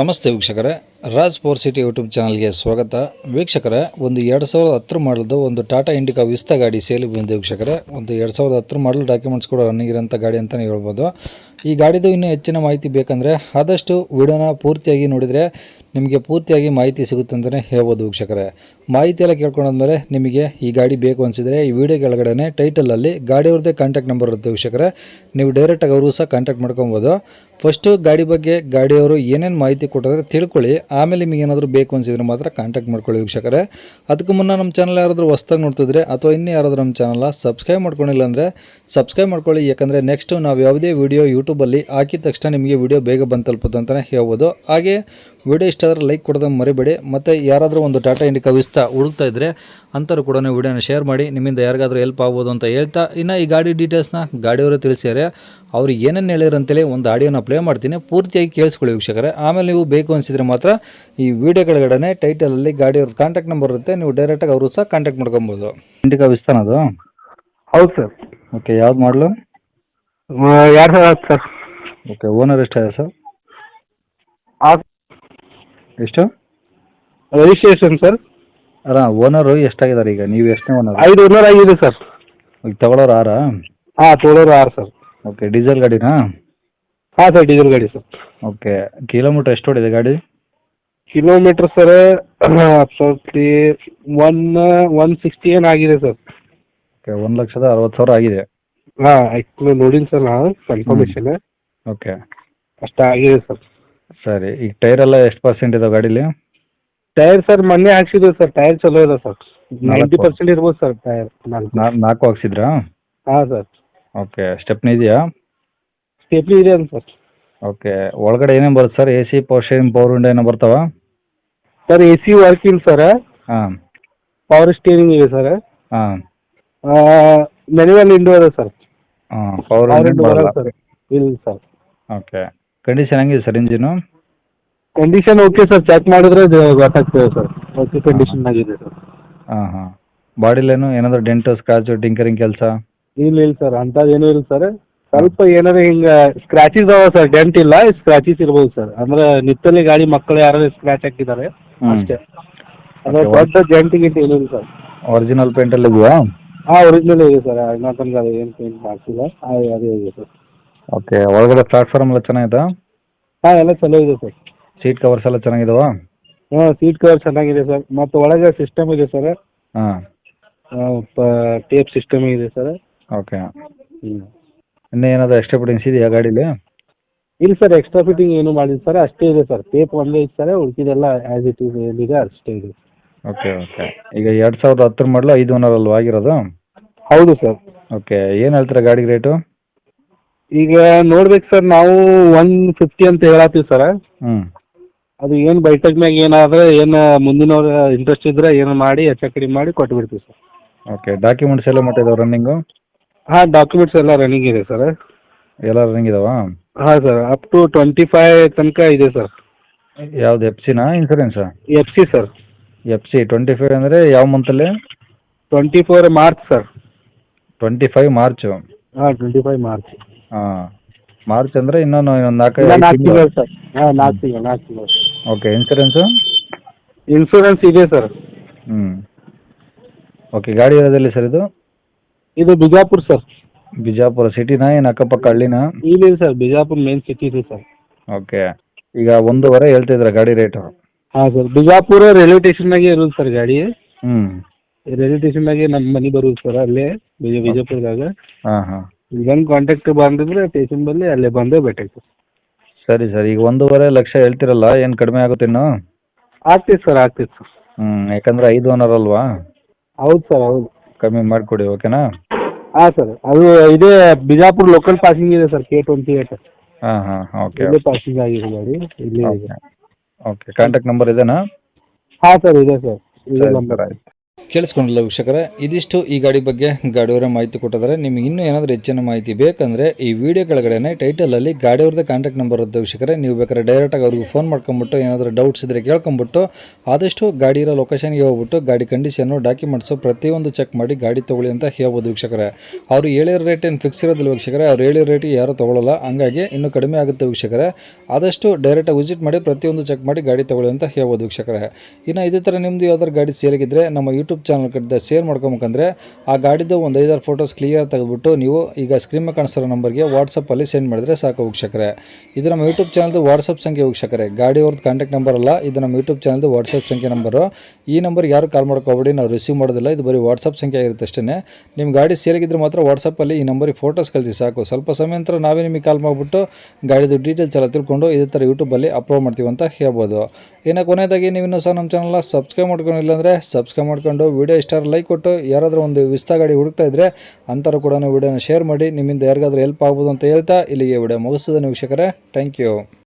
ನಮಸ್ತೆ ವೀಕ್ಷಕರೇ. Raj four city YouTube ಚಾನಲ್ಗೆ ಸ್ವಾಗತ. ವೀಕ್ಷಕರೇ, ಒಂದು ಎರಡು ಸಾವಿರದ ಹತ್ತು ಮಾಡಲ್ದು ಒಂದು ಟಾಟಾ ಇಂಡಿಕಾ ವಿಸ್ತಾ ಗಾಡಿ ಸೇಲಿಗೆ ಬಂದಿದೆ ವೀಕ್ಷಕರೇ. ಒಂದು ಎರಡು ಸಾವಿರದ ಹತ್ತರ ಮಾಡಲ್ ಡಾಕ್ಯುಮೆಂಟ್ಸ್ ಕೂಡ ರನ್ನಿಂಗ್ ಇರೋಂಥ ಗಾಡಿ ಅಂತಲೇ ಹೇಳ್ಬೋದು. ಈ ಗಾಡಿದು ಇನ್ನೂ ಹೆಚ್ಚಿನ ಮಾಹಿತಿ ಬೇಕಂದರೆ ಆದಷ್ಟು ವಿಡಿಯೋನ ಪೂರ್ತಿಯಾಗಿ ನೋಡಿದರೆ ನಿಮಗೆ ಪೂರ್ತಿಯಾಗಿ ಮಾಹಿತಿ ಸಿಗುತ್ತೆ ಅಂತಲೇ ಹೇಳ್ಬೋದು ವೀಕ್ಷಕರೇ. ಮಾಹಿತಿ ಎಲ್ಲ ಕೇಳ್ಕೊಂಡಾದ್ಮೇಲೆ ನಿಮಗೆ ಈ ಗಾಡಿ ಬೇಕು ಅನಿಸಿದರೆ ಈ ವಿಡಿಯೋ ಕೆಳಗಡೆ ಟೈಟಲಲ್ಲಿ ಗಾಡಿಯವ್ರದ್ದೇ ಕಾಂಟ್ಯಾಕ್ಟ್ ನಂಬರ್ ಇರುತ್ತೆ ವೀಕ್ಷಕರೇ. ನೀವು ಡೈರೆಕ್ಟಾಗಿ ಅವರು ಸಹ ಕಾಂಟ್ಯಾಕ್ಟ್ ಮಾಡ್ಕೊಬೋದು. ಫಸ್ಟು ಗಾಡಿ ಬಗ್ಗೆ ಗಾಡಿಯವರು ಏನೇನು ಮಾಹಿತಿ ಕೊಟ್ಟಿದ್ರೆ ತಿಳ್ಕೊಳ್ಳಿ. ಆಮೇಲೆ ನಿಮಗೆ ಏನಾದರೂ ಬೇಕು ಅನಿಸಿದ್ರೆ ಮಾತ್ರ ಕಾಂಟ್ಯಾಕ್ಟ್ ಮಾಡ್ಕೊಳ್ಳಿ ವೀಕ್ಷಕರೇ. ಅದಕ್ಕೂ ಮುನ್ನ ನಮ್ಮ ಚಾನಲ್ ಯಾರಾದರೂ ಹೊಸ್ದಾಗಿ ನೋಡ್ತಿದ್ರೆ ಅಥವಾ ಇನ್ನೂ ಯಾರಾದರೂ ನಮ್ಮ ಚಾನಲ್ನ ಸಬ್ಸ್ಕ್ರೈಬ್ ಮಾಡ್ಕೊಂಡಿಲ್ಲ ಅಂದರೆ ಸಬ್ಸ್ಕ್ರೈಬ್ ಮಾಡ್ಕೊಳ್ಳಿ. ಯಾಕಂದರೆ ನೆಕ್ಸ್ಟು ನಾವು ಯಾವುದೇ ವಿಡಿಯೋ ಯೂಟ್ಯೂಬಲ್ಲಿ ಹಾಕಿದ ತಕ್ಷಣ ನಿಮಗೆ ವಿಡಿಯೋ ಬೇಗ ಬಂದು ತಲುಪುತ್ತೆ ಅಂತಲೇ ಹೇಳ್ಬೋದು. ಹಾಗೆ ವಿಡಿಯೋ ಇಷ್ಟ ಆದರೆ ಲೈಕ್ ಕೊಡೋದನ್ನು ಮರಿಬೇಡಿ. ಮತ್ತು ಯಾರಾದರೂ ಒಂದು ಟಾಟಾ ಇಂಡಿಕಾ ವಿಸ್ತಾ ಹುಡುಕ್ತಾ ಇದ್ದರೆ ಅಂಥವ್ರು ಕೂಡ ವಿಡಿಯೋನ ಶೇರ್ ಮಾಡಿ ನಿಮ್ಮಿಂದ ಯಾರಿಗಾದರೂ ಹೆಲ್ಪ್ ಆಗ್ಬೋದು ಅಂತ ಹೇಳ್ತಾ ಇನ್ನು ಈ ಗಾಡಿ ಡೀಟೇಲ್ಸ್ನ ಗಾಡಿಯವರು ತಿಳಿಸ್ಯಾರೆ. ಅವ್ರು ಏನೇನು ಹೇಳಿರಂತೇಳಿ ಅಂತೇಳಿ ಒಂದು ಆಡಿಯೋನ ಪ್ಲೇ ಮಾಡ್ತೀನಿ ಪೂರ್ತಿಯಾಗಿ ಕೇಳಿಸ್ಕೊಳ್ಳಿ ವೀಕ್ಷಕರೆ. ಆಮೇಲೆ ನೀವು ಬೇಕು ಅನಿಸಿದ್ರೆ ಮಾತ್ರ ಈ ವಿಡಿಯೋ ಕೆಳಗಡೆ ಟೈಟಲಲ್ಲಿ ಗಾಡಿಯವ್ರ ಕಾಂಟ್ಯಾಕ್ಟ್ ನಂಬರ್ ಇರುತ್ತೆ ನೀವು ಡೈರೆಕ್ಟಾಗಿ ಅವರು ಸಹ ಕಾಂಟ್ಯಾಕ್ಟ್ ಮಾಡ್ಕೊಬೋದು. ಇಂಡಿಕಾ ವಿಸ್ತಾನದು ಹೌದು ಸರ್. ಓಕೆ ಯಾವ್ದು ಮಾಡಲು ಎರಡು ಸಾವಿರ ಸರ್ ಓಕೆ ಓನರ್ ಎಷ್ಟಾಗಿದೆ ಸರ್ ಎಷ್ಟು ರಿಜಿಸ್ಟ್ರೇಷನ್ ಸರ್ ಅಲ್ಲ ಓನರು ಎಷ್ಟಾಗಿದ್ದಾರೆ ಈಗ? ನೀವು ಎಷ್ಟನೇ ಓನರ್ ಐದು ಓನರ್ ಆಗಿದೆ ಸರ್ ಈಗ ತಗೊಳ್ಳೋರು ಆರಾ? ಹಾಂ ತೊಳೋರು ಆರು ಸರ್ ಓಕೆ ಡೀಸೆಲ್ ಗಾಡಿನಾ? ಹಾಂ ಸರ್ ಡೀಸೆಲ್ ಗಾಡಿ ಸರ್ ಓಕೆ ಕಿಲೋಮೀಟ್ರ್ ಎಷ್ಟು ಹೊಡಿದೆ ಗಾಡಿ? Kilometre sir approximately one one sixty ಏನು ಆಗಿದೆ ಸರ್ ಓಕೆ ಒಂದು ಲಕ್ಷದ ಅರವತ್ತು ಸಾವಿರ ಆಗಿದೆ. ಹಾಂ ಆ್ಯಕ್ಚುಲಿ ನೋಡಿನಿ ಸರ್ ನಾನು ಕನ್ಫರ್ಮೇಷನ್ ಓಕೆ ಅಷ್ಟು ಆಗಿದೆ ಸರ್. ಸರಿ ಈಗ ಟೈರ್ ಎಲ್ಲ ಎಷ್ಟು ಪರ್ಸೆಂಟ್ ಇದಾವೆ ಗಾಡೀಲಿ? ಟೈರ್ ಸರ್ ಮೊನ್ನೆ ಹಾಕ್ಸಿದ್ವಿ ಸರ್ ಟೈರ್ ಚಲೋ ಇದೆ ಸರ್. ನೈಂಟಿ. ಪರ್ಸೆಂಟ್ ಇರ್ಬೋದು ಸರ್ ಟೈರ್ ನಾಲ್ಕು. ನಾಲ್ಕು ಹಾಕ್ಸಿದ್ರಾ? ಹಾಂ ಸರ್. ಓಕೆ ಸ್ಟೆಪ್ನಿ ಇದೆಯಾ? ಸ್ಟೆಪ್ನಿ ಇದೆ ಅಂತ ಸರ್. ಓಕೆ ಒಳಗಡೆ ಏನೇನು ಬರುತ್ತೆ sir? A C power steering power window ಏನೋ ಬರ್ತಾವ? Sir A C working sir. ಹಾಂ. ಪವರ್ ಸ್ಟೀರಿಂಗ್ ಇದೆ ಸರ್. ಹಾಂ. ಮೆನುವಲ್ ಇಂಡೋ ಇದೆ ಸರ್. ಹಾಂ ಪವರ್ ಸರ್. ಇಲ್ಲ ಸರ್. ಓಕೆ ಕಂಡೀಷನ್ ಹೆಂಗಿದೆ sir engine? Condition okay sir. Check ಮಾಡಿದ್ರೆ ಗೊತ್ತಾಗ್ತದೆ ಸರ್. ಓಕೆ ಕಂಡೀಷನ್ ಆಗಿದೆ ಸರ್. ಹಾ ಹಾಂ. ಬಾಡಿಲೇನು ಏನಾದರೂ ಡೆಂಟು ಸ್ಕ್ರಾಚು ಟಿಂಕರಿಂಗ್ ಕೆಲಸ? ಇಲ್ಲ ಇಲ್ಲ ಸರ್. ಅಂತ ಏನೂ ಇಲ್ಲ ಸರ್. ಸ್ವಲ್ಪ ಏನಾರ ಹಿಂಗ ಸ್ಕ್ರಾಚಸ್ ಅವ ಸರ್. ಡೆಂಟ್ ಇಲ್ಲ ಸ್ಕ್ರಾಚಸ್ ಇರ್ಬೋದು ಸರ್. ಅಂದ್ರೆ ನಿತ್ತಲ್ಲಿ ಗಾಡಿ ಮಕ್ಕಳು ಯಾರು ಸ್ಕ್ರಾಚ್ ಹಾಕಿದ್ದಾರೆ ಅಷ್ಟೇ. ಅದು Okay, ದೊಡ್ಡ ಡೆಂಟ್ ಗಿಂಟ್ ಏನಿಲ್ಲ ಇಲ್ಲ ಸರ್. ಒರಿಜಿನಲ್ ಪೇಂಟಲ್ಲಿ ಇದೆಯಾ? ಹಾಂ ಒರಿಜಿನಲ್ ಇದೆ ಸರ್ ಇನ್ನೊಂದು ಅದು ಏನು ಪೇಂಟ್ ಮಾಡ್ಸಿಲ್ಲ. ಅದೇ ಇದೆ ಸರ್ ಓಕೆ ಒಳಗಡೆ ಪ್ಲಾಟ್ಫಾರ್ಮ್ ಎಲ್ಲ ಚೆನ್ನಾಗಿದೆ? ಹಾಂ ಎಲ್ಲ ಚಲೋ ಇದೆ ಸರ್ ಸೀಟ್ ಕವರ್ಸ್ ಎಲ್ಲ ಚೆನ್ನಾಗಿದಾವಾ? ಹಾಂ ಸೀಟ್ ಕವರ್ ಚೆನ್ನಾಗಿದೆ ಸರ್ ಮತ್ತು ಒಳಗೆ ಸಿಸ್ಟಮ್ ಇದೆ ಸರ್ ಹಾಂ. ಟೇಪ್ ಸಿಸ್ಟಮ್ ಇದೆ ಸರ್ ಓಕೆ ಹ್ಞೂ ಇನ್ನೂ ಏನಾದರೂ ಎಕ್ಸ್ಟ್ರಾ ಫಿಟ್ಟಿಂಗ್ಸ್ ಇದೆಯಾ ಗಾಡೀಲಿ? ಇಲ್ಲ ಸರ್ ಎಕ್ಸ್ಟ್ರಾ ಫಿಟ್ಟಿಂಗ್ ಏನು ಮಾಡಿಲ್ಲ ಸರ್ ಅಷ್ಟೇ ಇದೆ ಸರ್ ಟೇಪ್ ಒಂದೇ ಇದೆ ಸರ್ ಉಳ್ಕಿದೆಲ್ಲ ಆ್ಯಸ್ ಇಟ್ ಈಸ್ ಏನಿದೆ ಅಷ್ಟೇ ಇದೆ. ಓಕೆ ಓಕೆ ಈಗ ಎರಡು ಸಾವಿರದ ಹತ್ತರ ಮಾಡಲು ಐದು ಓನರ್ ಅಲ್ವಾ ಆಗಿರೋದು? ಹೌದು ಸರ್. ಓಕೆ ಏನು ಹೇಳ್ತೀರಾ ಗಾಡಿ ರೇಟು ಈಗ ನೋಡ್ಬೇಕು ಸರ್ ನಾವು ಒನ್ ಫಿಫ್ಟಿ ಅಂತ ಹೇಳತ್ತೀವಿ ಸರ್. ಹ್ಞೂ ಅದು ಏನು ಬೈಟಕ್ ಮ್ಯಾಗ ಏನಾದ್ರೆ ಏನು ಮುಂದಿನವ್ರ ಇಂಟ್ರೆಸ್ಟ್ ಇದ್ರೆ ಏನು ಮಾಡಿ ಹೆಚ್ಚು ಕಡಿಮೆ ಮಾಡಿ ಕೊಟ್ಟು ಬಿಡ್ತೀವಿ ಸರ್. ಓಕೆ ಡಾಕ್ಯುಮೆಂಟ್ಸ್ ಎಲ್ಲ ಮಟ್ಟಿದಾವೆ ರನ್ನಿಂಗು ಹಾಂ ಡಾಕ್ಯುಮೆಂಟ್ಸ್ ಎಲ್ಲ ರನ್ನಿಂಗ್ ಇದೆ ಸರ್. ಎಲ್ಲ ರನ್ನಿಂಗ್ ಇದಾವಾ? ಹಾಂ sir up to twenty five ತನಕ ಇದೆ ಸರ್. ಯಾವ್ದು ಎಫ್ ಸಿನಾ ಇನ್ಸೂರೆನ್ಸಾ F C sir. F C twenty five ಅಂದರೆ ಯಾವ ಮಂತಲ್ಲಿ twenty four March sir twenty five March ಹಾಂ ಟ್ವೆಂಟಿ ಫೈವ್ ಮಾರ್ಚ್ ಹಾಂ. ಮಾರ್ಚ್ ಅಂದರೆ ಇನ್ನೊಂದು ಒಂದು ನಾಲ್ಕು ನಾಲ್ಕು ತಿಂಗಳು. ಸರ್ ಹಾಂ ನಾಲ್ಕು ತಿಂಗಳು ನಾಲ್ಕು ತಿಂಗಳು. ಓಕೆ ಇನ್ಸೂರೆನ್ಸು ಇನ್ಶೂರೆನ್ಸ್ ಇದೆ ಸರ್ ಹ್ಞೂ ಓಕೆ ಗಾಡಿ ಇರೋದಲ್ಲಿ ಸರ್ ಇದು? ಇದು ಬಿಜಾಪುರ್ ಸರ್ ಬಿಜಾಪುರ ಸಿಟಿನಾ ಏನು ಅಕ್ಕಪಕ್ಕ ಹಳ್ಳಿನಾ? ಇಲ್ಲ ಸರ್ ಬಿಜಾಪುರ್ ಮೇನ್ ಸಿಟಿ ಇದೆ ಸರ್ ಓಕೆ ಈಗ ಒಂದೂವರೆ ಹೇಳ್ತಿದ್ರ ಗಾಡಿ ರೇಟು ಹಾಂ ಸರ್. ಬಿಜಾಪುರ ರೈಲ್ವೆ ಸ್ಟೇಷನ್ನಾಗೆ ಇರೋದು ಸರ್ ಗಾಡಿ. ಹ್ಞೂ ರೈಲ್ವೆ ಸ್ಟೇಷನ್ನಾಗೆ ನಮ್ಮ ಮನೆ ಬರುದು ಸರ್ ಅಲ್ಲೇ ಬಿಜ ಬಿಜಾಪುರದಾಗ. ಹಾಂ ಕಾಂಟ್ಯಾಕ್ಟ್ ಬಂದಿದ್ರೆ ಸ್ಟೇಷನ್ ಬಲ್ಲಿ ಅಲ್ಲೇ ಬಂದೇ ಭೇಟಿಯಾಗ್ತದೆ ಸರಿ. ಸರ್ ಈಗ ಒಂದೂವರೆ ಲಕ್ಷ ಹೇಳ್ತಿರಲ್ಲ ಏನು ಕಡಿಮೆ ಆಗುತ್ತೆ ಇನ್ನು? ಆಗ್ತೈತೆ ಸರ್ ಆಗ್ತೈತೆ ಸರ್. ಹ್ಞೂ ಯಾಕಂದ್ರೆ ಐದು ಓನರ್ ಅಲ್ವಾ? ಹೌದು ಸರ್ ಹೌದು. ಕಮ್ಮಿ ಮಾಡಿಕೊಡಿ ಓಕೆನಾ? ಹಾಂ ಸರ್ ಅದು ಇದೇ ಬಿಜಾಪುರ್ ಲೋಕಲ್ ಪಾಸಿಂಗ್ ಇದೆ ಸರ್ ಕೆ ಟ್ವೆಂಟಿ ಏಟ್ ಹಾ ಹಾಂ ಓಕೆ ಇಲ್ಲೇ ಪಾಸಿಂಗ್ ಆಗಿದೆ ಗಾಡಿ ಇಲ್ಲಿ ಇದೆ. ಓಕೆ ಕಾಂಟ್ಯಾಕ್ಟ್ ನಂಬರ್ ಇದೇನಾ? ಹಾಂ ಸರ್ ಇದೆ ಸರ್. ಇದೇ ನಂಬರ್ ಆಯ್ತು. ಕೇಳಿಸ್ಕೊಂಡಿಲ್ಲ ವೀಕ್ಷಕರೇ. ಇದಿಷ್ಟು ಈ ಗಾಡಿ ಬಗ್ಗೆ ಗಾಡಿಯವರ ಮಾಹಿತಿ ಕೊಟ್ಟಿದ್ದಾರೆ. ನಿಮಗೆ ಇನ್ನೂ ಏನಾದರೂ ಹೆಚ್ಚಿನ ಮಾಹಿತಿ ಬೇಕಂದರೆ ಈ ವಿಡಿಯೋ ಕೆಳಗಡೆ ಟೈಟಲಲ್ಲಿ ಗಾಡಿಯವ್ರದ್ದು ಕಾಂಟ್ಯಾಕ್ಟ್ ನಂಬರ್ ಇರುತ್ತೆ ವೀಕ್ಷಕರೇ. ನೀವು ಬೇಕಾದ್ರೆ ಡೈರೆಕ್ಟಾಗಿ ಅವ್ರಿಗೆ ಫೋನ್ ಮಾಡ್ಕೊಂಬಿಟ್ಟು ಏನಾದರೂ ಡೌಟ್ಸ್ ಇದ್ದರೆ ಕೇಳ್ಕೊಂಬಿಟ್ಟು ಆದಷ್ಟು ಗಾಡಿ ಇರೋ ಲೊಕೇಶನ್ಗೆ ಹೋಗ್ಬಿಟ್ಟು ಗಾಡಿ ಕಂಡೀಷನ್ನು ಡಾಕ್ಯುಮೆಂಟ್ಸು ಪ್ರತಿಯೊಂದು ಚೆಕ್ ಮಾಡಿ ಗಾಡಿ ತೊಗೊಳ್ಳಿ ಅಂತ ಹೇಳ್ಬೋದು ವೀಕ್ಷಕರೇ. ಅವರು ಹೇಳಿರೋ ರೇಟ್ ಏನು ಫಿಕ್ಸ್ ಇರೋದಿಲ್ಲ ವೀಕ್ಷಕರೇ. ಅವ್ರು ಹೇಳಿರೋ ರೇಟಿಗೆ ಯಾರೂ ತೊಗೊಳ್ಳಲ್ಲ ಹಂಗಾಗಿ ಇನ್ನೂ ಕಡಿಮೆ ಆಗುತ್ತೆ ವೀಕ್ಷಕರೇ. ಆದಷ್ಟು ಡೈರೆಕ್ಟಾಗಿ ವಿಸಿಟ್ ಮಾಡಿ ಪ್ರತಿಯೊಂದು ಚೆಕ್ ಮಾಡಿ ಗಾಡಿ ತೊಗೊಳ್ಳಿ ಅಂತ ಹೇಳ್ಬೋದು ವೀಕ್ಷಕರೇ. ಇನ್ನು ಇದೇ ಥರ ನಿಮ್ಮದು ಯಾವ್ದಾದ್ರು ಗಾಡಿ ಸೇಲಿಗಿದ್ರೆ ನಮ್ಮ ಯೂಟ್ಯೂಬ್ ಚಾನಲ್ ಕಡೆ ಶೇರ್ ಮಾಡ್ಕೊಬೇಕಂದ್ರೆ ಆ ಗಾಡಿದು ಒಂದು ಐದಾರು ಫೋಟೋಸ್ ಕ್ಲಿಯರ್ ತೆಗೆದುಬಿಟ್ಟು ನೀವು ಈಗ ಸ್ಕ್ರೀನ್ ಮೇಲೆ ಕಾಣಿಸ್ತಿರೋ ನಂಬರ್ಗೆ ವಾಟ್ಸಪ್ಪಲ್ಲಿ ಸೆಂಡ್ ಮಾಡಿದ್ರೆ ಸಾಕು ವೀಕ್ಷಕರೇ. ಇದು ನಮ್ಮ ಯೂಟ್ಯೂಬ್ ಚಾನಲ್ದು ವಾಟ್ಸಪ್ ಸಂಖ್ಯೆ ವೀಕ್ಷಕರೇ. ಗಾಡಿ ಅವ್ರದ್ದು ಕಾಂಟ್ಯಾಕ್ಟ್ ನಂಬರ್ ಅಲ್ಲ, ಇದು ನಮ್ಮ ಯೂಟ್ಯೂಬ್ ಚಾನಲ್ದು ವಾಟ್ಸಪ್ ಸಂಖ್ಯೆ ನಂಬರು ಈ ನಂಬರ್ ಯಾರು ಕಾಲ್ ಮಾಡ್ಕೋಬೇಡಿ, ನಾವು ರಿಸೀವ್ ಮಾಡೋದಿಲ್ಲ, ಇದು ಬರೀ ವಾಟ್ಸಪ್ ಸಂಖ್ಯೆ ಆಗಿರುತ್ತೆ ಅಷ್ಟೇ ನಿಮ್ಮ ಗಾಡಿ ಸೇಲಿಗಿದ್ರೆ ಮಾತ್ರ ವಾಟ್ಸಪ್ಪಲ್ಲಿ ಈ ನಂಬರಿಗೆ ಫೋಟೋಸ್ ಕಳಿಸಿ ಸಾಕು. ಸ್ವಲ್ಪ ಸಮಯ ನಂತರ ನಾವೇ ನಿಮಗೆ ಕಾಲ್ ಮಾಡಿಬಿಟ್ಟು ಗಾಡಿದು ಡೀಟೇಲ್ಸ್ ಎಲ್ಲ ತಿಳ್ಕೊಂಡು ಇದೇ ಥರ ಯೂಟ್ಯೂಬಲ್ಲಿ ಅಪ್ಲೋಡ್ ಮಾಡ್ತೀವಿ ಅಂತ ಹೇಳ್ಬೋದು. ಇನ್ನು ಕೊನೆಯದಾಗಿ ನೀವು ಇನ್ನೂ ಸಹ ನಮ್ಮ ಚಾನಲ್ನ ಸಬ್ಸ್ಕ್ರೈಬ್ ಮಾಡ್ಕೊಂಡಿಲ್ಲ ಅಂದರೆ ಸಬ್ಸ್ಕ್ರೈಬ್ ಮಾಡ್ಕೊಂಡು ವಿಡಿಯೋ ಇಷ್ಟ ಲೈಕ್ ಕೊಟ್ಟು, ಯಾರಾದರೂ ಒಂದು ವಿಸ್ತಾ ಗಾಡಿ ಹುಡುಕ್ತಾ ಇದ್ರೆ ಅಂಥವ್ರು ಕೂಡ ವಿಡಿಯೋನ ಶೇರ್ ಮಾಡಿ, ನಿಮ್ಮಿಂದ ಯಾರಿಗಾದ್ರೂ ಹೆಲ್ಪ್ ಆಗ್ಬೋದು ಅಂತ ಹೇಳ್ತಾ ಇಲ್ಲಿಗೆ ವಿಡಿಯೋ ಮುಗಿಸ್ತದೆ ವೀಕ್ಷಕರೇ. Thank you